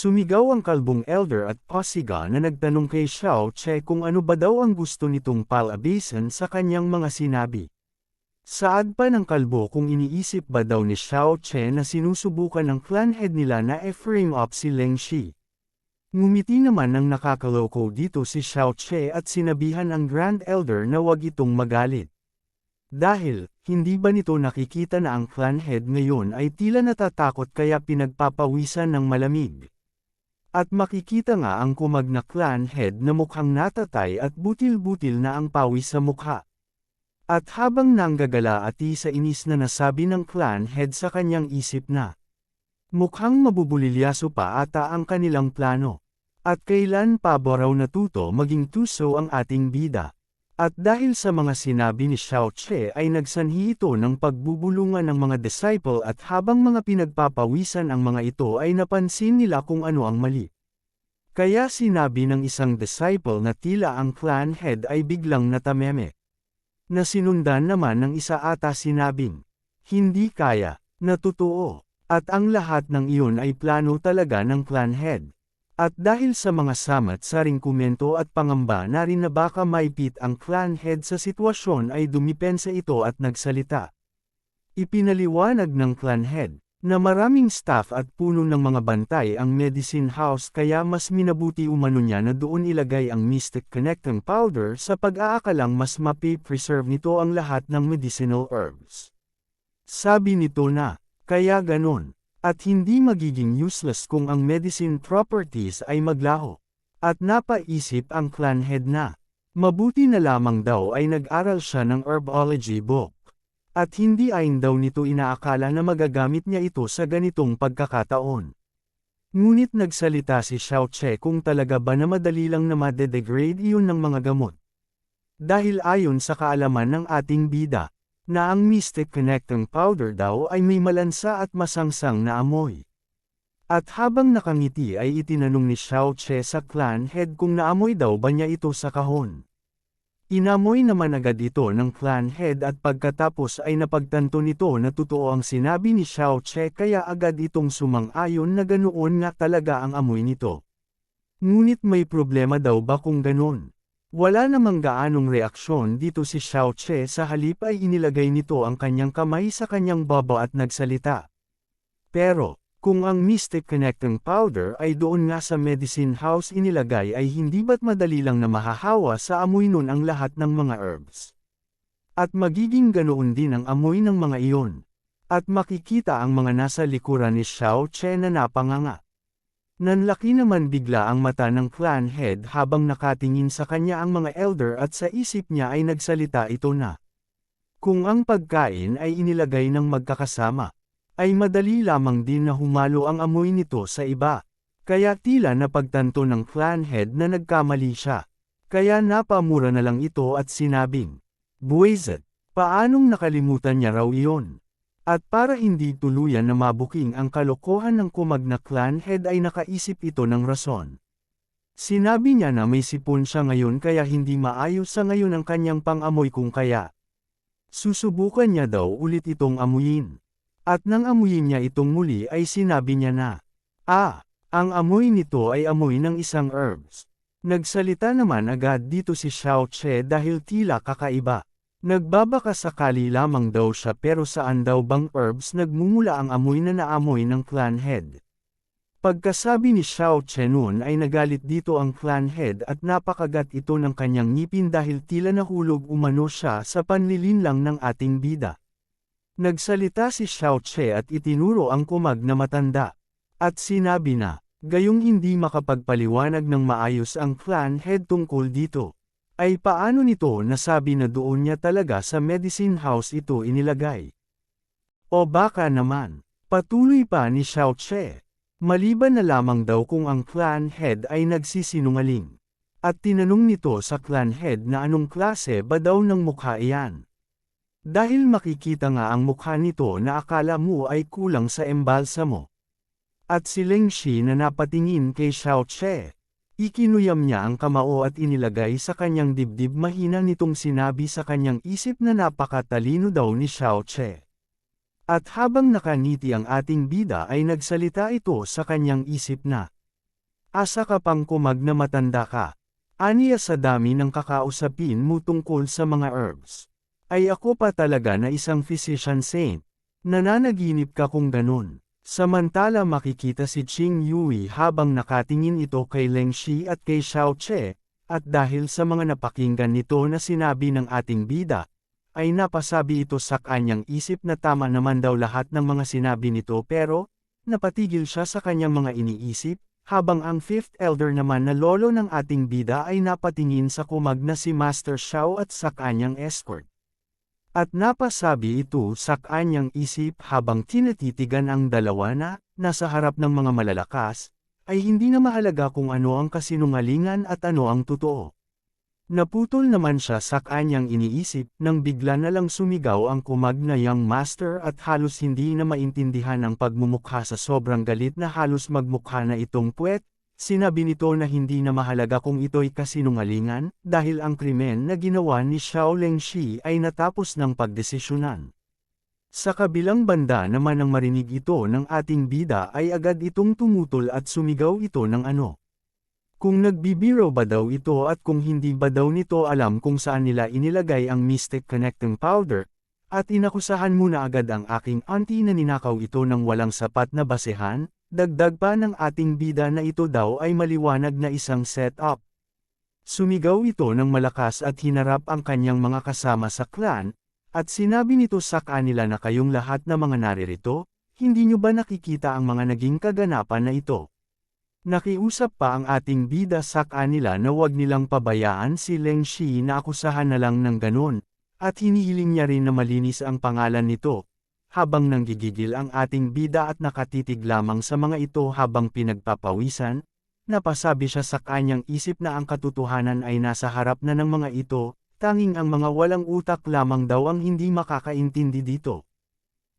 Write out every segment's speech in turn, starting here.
Sumigaw ang kalbong elder at Posiga na nagtanong kay Xiao Che kung ano ba daw ang gusto nitong palabasan sa kanyang mga sinabi. Saad pa ng kalbo kung iniisip ba daw ni Xiao Che na sinusubukan ng clan head nila na e-frame up si Leng Shi. Ngumiti naman ng nakakaloko dito si Xiao Che at sinabihan ang Grand Elder na wag itong magalit. Dahil, hindi ba nito nakikita na ang clan head ngayon ay tila natatakot kaya pinagpapawisan ng malamig. At makikita nga ang kumag na clan head na mukhang natatay at butil-butil na ang pawis sa mukha. At habang nanggagala ati sa inis na nasabi ng clan head sa kanyang isip na, mukhang mabubulilyaso pa ata ang kanilang plano. At kailan pa ba raw natuto maging tuso ang ating bida? At dahil sa mga sinabi ni Xiao Che ay nagsanhi ito ng pagbubulungan ng mga disciple at habang mga pinagpapawisan ang mga ito ay napansin nila kung ano ang mali. Kaya sinabi ng isang disciple na tila ang clan head ay biglang natameme. Na sinundan naman ng isa ata sinabing, hindi kaya, na totoo, at ang lahat ng iyon ay plano talaga ng clan head. At dahil sa mga samat sa ring komento at pangamba na rin na baka maipit ang clan head sa sitwasyon ay dumipensa ito at nagsalita. Ipinaliwanag ng clan head, na maraming staff at puno ng mga bantay ang medicine house kaya mas minabuti umano niya na doon ilagay ang mystic connecting powder sa pag-aakalang mas mapi-preserve nito ang lahat ng medicinal herbs. Sabi nito na, kaya ganon, at hindi magiging useless kung ang medicine properties ay maglaho. At napaisip ang clan head na, mabuti na lamang daw ay nag-aral siya ng herbology book. At hindi ayon daw nito inaakala na magagamit niya ito sa ganitong pagkakataon. Ngunit nagsalita si Xiao Che kung talaga ba na madali lang na madedegrade iyon ng mga gamot. Dahil ayon sa kaalaman ng ating bida, na ang Mystic Connecting Powder daw ay may malansa at masangsang na amoy. At habang nakangiti ay itinanong ni Xiao Che sa clan head kung naamoy daw ba niya ito sa kahon. Inamoy naman agad ito ng clan head at pagkatapos ay napagtanto nito na totoo ang sinabi ni Xiao Che kaya agad itong sumang-ayon na ganoon nga talaga ang amoy nito. Ngunit may problema daw ba kung ganoon? Wala namang gaanong reaksyon dito si Xiao Che sa halip ay inilagay nito ang kanyang kamay sa kanyang baba at nagsalita. Pero, kung ang Mystic Connecting Powder ay doon nga sa medicine house inilagay ay hindi ba't madali lang na mahahawa sa amoy nun ang lahat ng mga herbs. At magiging ganoon din ang amoy ng mga iyon. At makikita ang mga nasa likuran ni Xiao Che na napanganga. Nanlaki naman bigla ang mata ng clan head habang nakatingin sa kanya ang mga elder at sa isip niya ay nagsalita ito na. Kung ang pagkain ay inilagay ng magkakasama, ay madali lamang din na humalo ang amoy nito sa iba. Kaya tila napagtanto ng clan head na nagkamali siya. Kaya napamura na lang ito at sinabing, Buwezet, paanong nakalimutan niya raw iyon? At para hindi tuluyan na mabuking ang kalokohan ng kumag na clan head ay nakaisip ito ng rason. Sinabi niya na may sipon siya ngayon kaya hindi maayos sa ngayon ang kanyang pang-amoy kung kaya. Susubukan niya daw ulit itong amuyin. At nang amuyin niya itong muli ay sinabi niya na, Ah, ang amoy nito ay amoy ng isang herbs. Nagsalita naman agad dito si Xiao Che dahil tila kakaiba. Nagbabaka sakali lamang daw siya pero saan daw bang herbs nagmumula ang amoy na naamoy ng clan head. Pagkasabi ni Xiao Chenun ay nagalit dito ang clan head at napakagat ito ng kanyang ngipin dahil tila nahulog umano siya sa panlilinlang ng ating bida. Nagsalita si Xiao Che at itinuro ang kumag na matanda. At sinabi na, gayong hindi makapagpaliwanag ng maayos ang clan head tungkol dito. Ay paano nito nasabi na doon niya talaga sa medicine house ito inilagay? O baka naman, patuloy pa ni Xiao Che. Maliban na lamang daw kung ang clan head ay nagsisinungaling. At tinanong nito sa clan head na anong klase ba daw ng mukha iyan. Dahil makikita nga ang mukha nito na akala mo ay kulang sa embalsa mo. At si Leng Shi na napatingin kay Xiao Che, Ikinuyam niya ang kamao at inilagay sa kanyang dibdib mahina nitong sinabi sa kanyang isip na napakatalino daw ni Xiao Che. At habang nakaniti ang ating bida ay nagsalita ito sa kanyang isip na, Asa ka pang kumag na matanda ka. Aniya sa dami ng kakausapin mo tungkol sa mga herbs. Ay ako pa talaga na isang physician saint. Nananaginip ka kung ganun. Samantala makikita si Qing Yui habang nakatingin ito kay Leng Shi at kay Xiao Che, at dahil sa mga napakinggan nito na sinabi ng ating bida, ay napasabi ito sa kanyang isip na tama naman daw lahat ng mga sinabi nito pero, napatigil siya sa kanyang mga iniisip, habang ang fifth elder naman na lolo ng ating bida ay napatingin sa kumag na si Master Xiao at sa kanyang escort. At napasabi ito sa kanyang isip habang tinatitigan ang dalawa na, nasa harap ng mga malalakas, ay hindi na mahalaga kung ano ang kasinungalingan at ano ang totoo. Naputol naman siya sa kanyang iniisip nang bigla na lang sumigaw ang kumag na young master at halos hindi na maintindihan ang pagmumukha sa sobrang galit na halos magmukha na itong puwet, sinabi nito na hindi na mahalaga kung ito'y kasinungalingan dahil ang krimen na ginawa ni Xiao Lengxi ay natapos ng pagdesisyonan. Sa kabilang banda naman ang marinig ito ng ating bida ay agad itong tumutol at sumigaw ito ng ano. Kung nagbibiro ba daw ito at kung hindi ba daw nito alam kung saan nila inilagay ang Mystic Connecting Powder, at inakusahan muna agad ang aking auntie na ninakaw ito ng walang sapat na basehan, dagdag pa ng ating bida na ito daw ay maliwanag na isang setup. Sumigaw ito ng malakas at hinarap ang kanyang mga kasama sa clan, at sinabi nito sa kanila na kayong lahat na mga naririto, hindi nyo ba nakikita ang mga naging kaganapan na ito? Nakiusap pa ang ating bida sa kanila na wag nilang pabayaan si Leng Shi na akusahan na lang ng ganon, at hinihiling niya rin na malinis ang pangalan nito. Habang nanggigigil ang ating bida at nakatitig lamang sa mga ito habang pinagpapawisan, napasabi siya sa kanyang isip na ang katotohanan ay nasa harap na ng mga ito, tanging ang mga walang utak lamang daw ang hindi makakaintindi dito.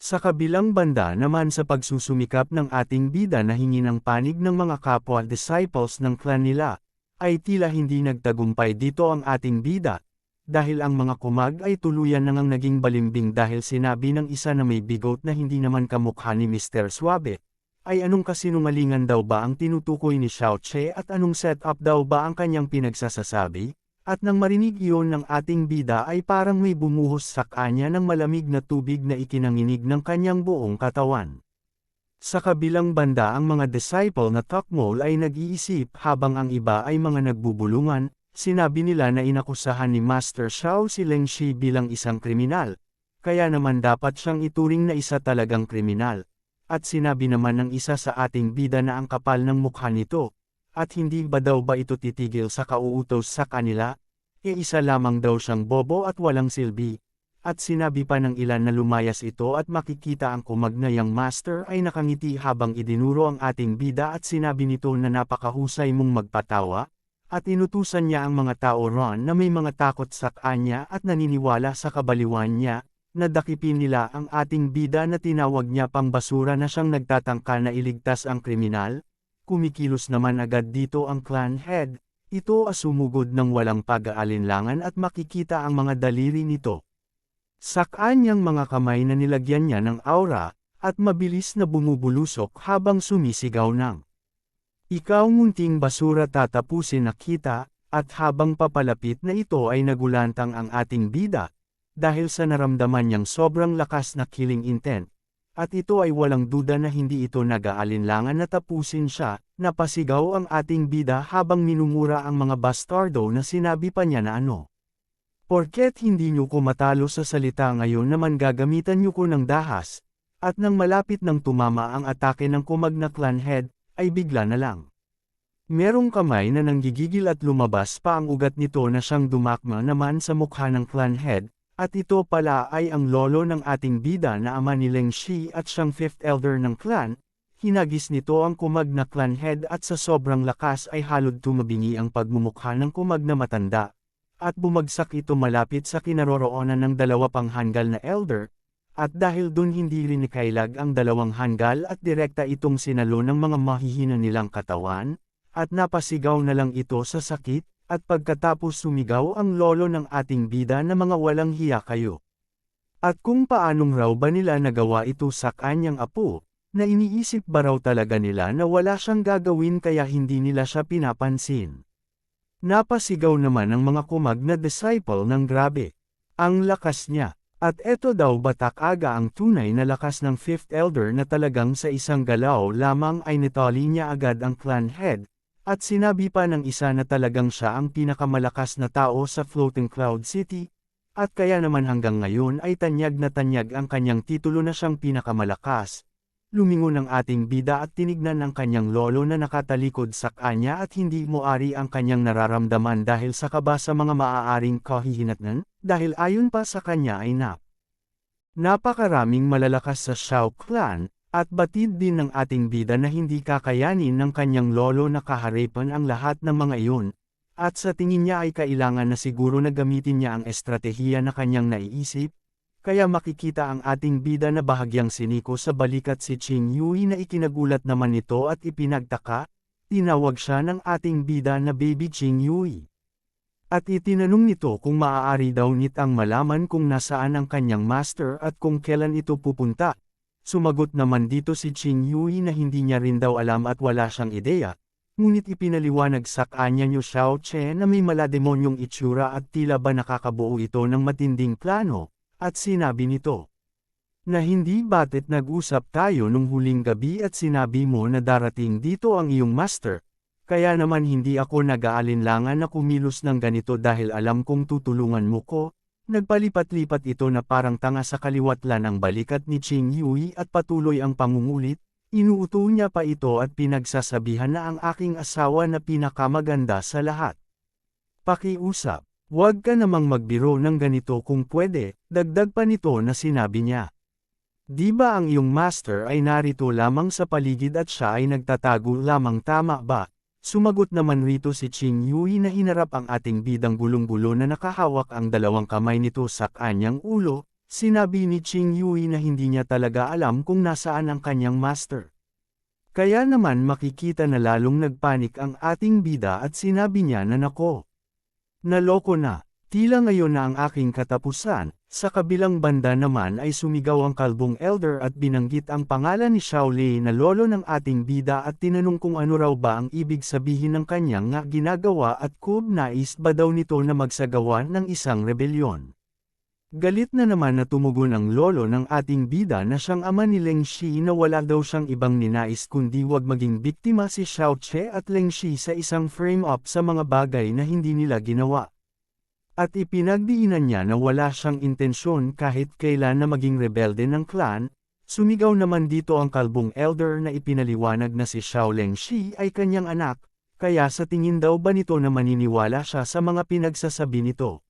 Sa kabilang banda naman sa pagsusumikap ng ating bida na hingi ng panig ng mga kapwa disciples ng clan nila, ay tila hindi nagtagumpay dito ang ating bida, dahil ang mga kumag ay tuluyan nang naging balimbing dahil sinabi ng isa na may bigot na hindi naman kamukha ni Mr. Suabe, ay anong kasinungalingan daw ba ang tinutukoy ni Xiao Che at anong setup daw ba ang kanyang pinagsasasabi? At nang marinig iyon ng ating bida ay parang may bumuhos sa kanya ng malamig na tubig na ikinanginig ng kanyang buong katawan. Sa kabilang banda ang mga disciple na Tokmol ay nag-iisip habang ang iba ay mga nagbubulungan, sinabi nila na inakusahan ni Master Xiao si Leng Shi bilang isang kriminal, kaya naman dapat siyang ituring na isa talagang kriminal. At sinabi naman ng isa sa ating bida na ang kapal ng mukha nito, at hindi ba daw ba ito titigil sa kauutos sa kanila? E isa lamang daw siyang bobo at walang silbi. At sinabi pa ng ilan na lumayas ito at makikita ang kumagnayang master ay nakangiti habang idinuro ang ating bida at sinabi nito na napakahusay mong magpatawa, at inutusan niya ang mga tao ron na may mga takot sa kanya at naniniwala sa kabaliwan niya, na nila ang ating bida na tinawag niya pang basura na siyang nagtatangka na iligtas ang kriminal, Kumikilos naman agad dito ang clan head, ito asumugod ng walang pag-aalinlangan at makikita ang mga daliri nito. Sa kanyang mga kamay na nilagyan niya ng aura, at mabilis na bumubulusok habang sumisigaw ng. Ikaw munting basura tatapusin na kita, at habang papalapit na ito ay nagulantang ang ating bida, dahil sa naramdaman niyang sobrang lakas na killing intent, at ito ay walang duda na hindi ito nag-aalinlangan na tapusin siya, napasigaw ang ating bida habang minumura ang mga bastardo na sinabi pa niya na ano. Porket hindi niyo ko matalo sa salita ngayon naman gagamitan niyo ko ng dahas, at nang malapit nang tumama ang atake ng kumag na clan head, ay bigla na lang. Merong kamay na nanggigigil at lumabas pa ang ugat nito na siyang dumakma naman sa mukha ng clan head, at ito pala ay ang lolo ng ating bida na ama ni Leng Shi at siyang fifth elder ng clan, hinagis nito ang kumag na clan head at sa sobrang lakas ay halod tumabingi ang pagmumukha ng kumag na matanda, at bumagsak ito malapit sa kinaroroonan ng dalawa pang hanggal na elder, at dahil dun hindi rin nikailag ang dalawang hanggal at direkta itong sinalo ng mga mahihina nilang katawan, at napasigaw na lang ito sa sakit, at pagkatapos sumigaw ang lolo ng ating bida na mga walang hiya kayo. At kung paanong raw ba nila nagawa ito sa kanyang apo, na iniisip ba raw talaga nila na wala siyang gagawin kaya hindi nila siya pinapansin. Napasigaw naman ang mga kumag na disciple ng grabe. Ang lakas niya. At eto daw batak aga ang tunay na lakas ng fifth elder na talagang sa isang galaw lamang ay nitali niya agad ang clan head, at sinabi pa ng isa na talagang siya ang pinakamalakas na tao sa Floating Cloud City, at kaya naman hanggang ngayon ay tanyag na tanyag ang kanyang titulo na siyang pinakamalakas. Lumingon ang ating bida at tinignan ang kanyang lolo na nakatalikod sa kanya at hindi moari ang kanyang nararamdaman dahil sa kaba sa mga maaaring kahihinatnan, dahil ayon pa sa kanya ay nap. Napakaraming malalakas sa Shao clan, at batid din ng ating bida na hindi kakayanin ng kanyang lolo na kaharipan ang lahat ng mga iyon, at sa tingin niya ay kailangan na siguro na gamitin niya ang estratehiya na kanyang naiisip, kaya makikita ang ating bida na bahagyang siniko sa balikat si Ching Yui na ikinagulat naman ito at ipinagtaka, tinawag siya ng ating bida na Baby Ching Yui. At itinanong nito kung maaari daw nitang malaman kung nasaan ang kanyang master at kung kailan ito pupunta. Sumagot naman dito si Ching Yui na hindi niya rin daw alam at wala siyang ideya, Ngunit ipinaliwanag sa kanya niyo Xiao Che na may malademonyong itsura at tila ba nakakabuo ito ng matinding plano, at sinabi nito. Na hindi batet nag-usap tayo nung huling gabi at sinabi mo na darating dito ang iyong master, kaya naman hindi ako nag-aalinlangan na kumilos ng ganito dahil alam kong tutulungan mo ko, nagpalipat-lipat ito na parang tanga sa kaliwatlan ang balikat ni Ching Yui at patuloy ang pangungulit, Inuuto niya pa ito at pinagsasabihan na ang aking asawa na pinakamaganda sa lahat. Pakiusap, huwag ka namang magbiro ng ganito kung pwede, dagdag pa nito na sinabi niya. Di ba ang iyong master ay narito lamang sa paligid at siya ay nagtatago lamang tama ba? Sumagot naman rito si Ching Yui na hinarap ang ating bidang gulong-gulo na nakahawak ang dalawang kamay nito sa kanyang ulo, Sinabi ni Ching Yui na hindi niya talaga alam kung nasaan ang kanyang master. Kaya naman makikita na lalong nagpanik ang ating bida at sinabi niya na nako. Naloko na, tila ngayon na ang aking katapusan, sa kabilang banda naman ay sumigaw ang kalbong elder at binanggit ang pangalan ni Shaolei na lolo ng ating bida at tinanong kung ano raw ba ang ibig sabihin ng kanyang nga ginagawa at kung nais ba daw nito na magsagawa ng isang rebelyon. Galit na naman na tumugon ang lolo ng ating bida na siyang ama ni Leng Shi na wala daw siyang ibang ninais kundi wag maging biktima si Xiao Che at Leng Shi sa isang frame-up sa mga bagay na hindi nila ginawa. At ipinagdiinan niya na wala siyang intensyon kahit kailan na maging rebelde ng clan, sumigaw naman dito ang kalbong elder na ipinaliwanag na si Xiao Leng Shi ay kanyang anak, kaya sa tingin daw ba nito na maniniwala siya sa mga pinagsasabi nito.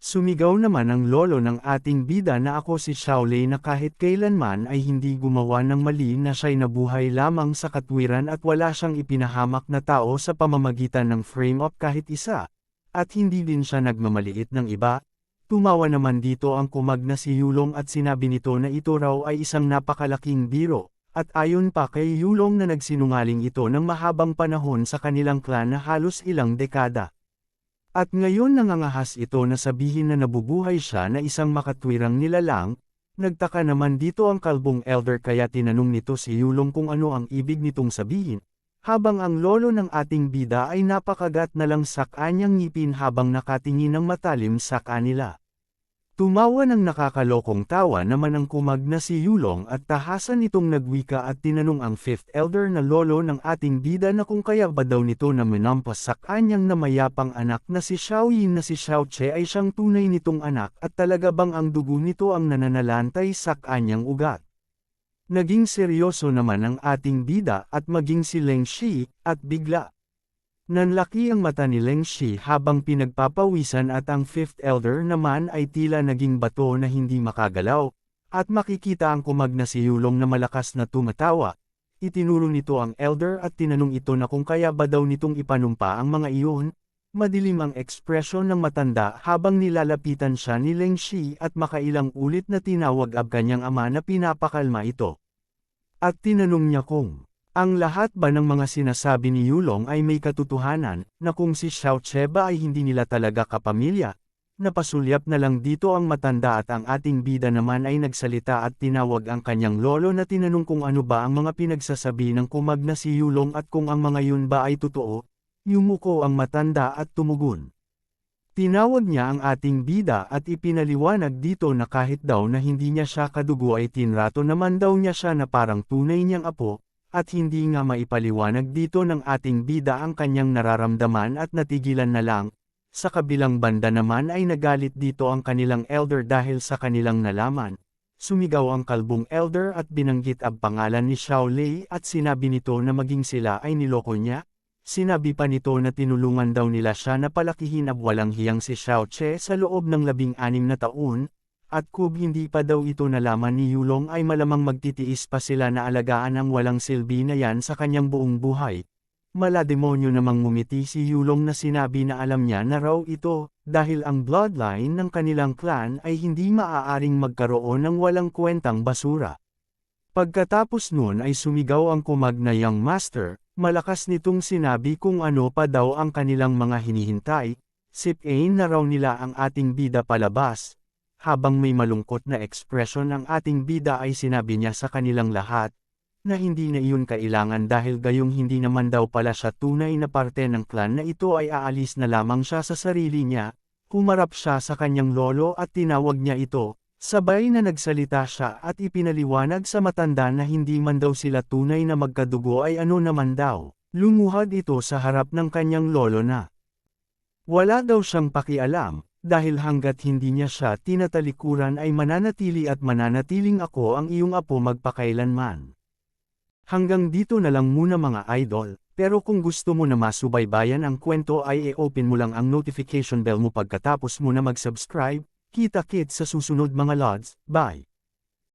Sumigaw naman ang lolo ng ating bida na ako si Shaolei na kahit kailanman ay hindi gumawa ng mali na siya'y nabuhay lamang sa katwiran at wala siyang ipinahamak na tao sa pamamagitan ng frame-up kahit isa, at hindi din siya nagmamaliit ng iba. Tumawa naman dito ang kumag na si Yulong at sinabi nito na ito raw ay isang napakalaking biro, at ayon pa kay Yulong na nagsinungaling ito ng mahabang panahon sa kanilang clan na halos ilang dekada. At ngayon nangangahas ito na sabihin na nabubuhay siya na isang makatwirang nilalang, nagtaka naman dito ang kalbong elder kaya tinanong nito si Yulong kung ano ang ibig nitong sabihin, habang ang lolo ng ating bida ay napakagat na lang sa kanyang ngipin habang nakatingin ng matalim sa kanila. Tumawa ng nakakalokong tawa naman ang kumag na si Yulong at tahasan itong nagwika at tinanong ang fifth elder na lolo ng ating bida na kung kaya ba daw nito na minampas sa kanyang namayapang anak na si Xiao Yin na si Xiao Che ay siyang tunay nitong anak at talaga bang ang dugo nito ang nananalantay sa kanyang ugat. Naging seryoso naman ang ating bida at maging si Leng Shi, at bigla. Nanlaki ang mata ni Leng Shi habang pinagpapawisan at ang fifth elder naman ay tila naging bato na hindi makagalaw, at makikita ang kumag na si Yulong na malakas na tumatawa. Itinuro nito ang elder at tinanong ito na kung kaya ba daw nitong ipanumpa ang mga iyon, madilim ang ekspresyon ng matanda habang nilalapitan siya ni Leng Shi at makailang ulit na tinawag ab kanyang ama na pinapakalma ito. At tinanong niya kung, ang lahat ba ng mga sinasabi ni Yulong ay may katotohanan, na kung si Xiao Cheba ay hindi nila talaga kapamilya, napasulyap na lang dito ang matanda at ang ating bida naman ay nagsalita at tinawag ang kanyang lolo na tinanong kung ano ba ang mga pinagsasabi ng kumag na si Yulong at kung ang mga yun ba ay totoo, yumuko ang matanda at tumugon. Tinawag niya ang ating bida at ipinaliwanag dito na kahit daw na hindi niya siya kadugo ay tinrato naman daw niya siya na parang tunay niyang apo, at hindi nga maipaliwanag dito ng ating bida ang kanyang nararamdaman at natigilan na lang. Sa kabilang banda naman ay nagalit dito ang kanilang elder dahil sa kanilang nalaman. Sumigaw ang kalbong elder at binanggit ang pangalan ni Xiao Lei at sinabi nito na maging sila ay niloko niya, Sinabi pa nito na tinulungan daw nila siya na palakihin ab walang hiyang si Xiao Che sa loob ng labing-anim na taon, at kung hindi pa daw ito nalaman ni Yulong ay malamang magtitiis pa sila na alagaan ang walang silbi na yan sa kanyang buong buhay. Malademonyo namang ngumiti si Yulong na sinabi na alam niya na raw ito, dahil ang bloodline ng kanilang clan ay hindi maaaring magkaroon ng walang kwentang basura. Pagkatapos nun ay sumigaw ang kumag na young master, malakas nitong sinabi kung ano pa daw ang kanilang mga hinihintay, sipain na raw nila ang ating bida palabas. Habang may malungkot na ekspresyon ang ating bida ay sinabi niya sa kanilang lahat, na hindi na iyon kailangan dahil gayong hindi naman daw pala siya tunay na parte ng clan na ito ay aalis na lamang siya sa sarili niya, humarap siya sa kanyang lolo at tinawag niya ito, Sabay na nagsalita siya at ipinaliwanag sa matanda na hindi man daw sila tunay na magkadugo ay ano naman daw. Lumuhad ito sa harap ng kanyang lolo na. Wala daw siyang pakialam, dahil hanggat hindi niya siya tinatalikuran ay mananatili at mananatiling ako ang iyong apo magpakailanman. Hanggang dito na lang muna mga idol, pero kung gusto mo na masubaybayan ang kwento ay i-open mo lang ang notification bell mo pagkatapos mo na mag-subscribe, Kita-kit sa susunod mga lods, bye!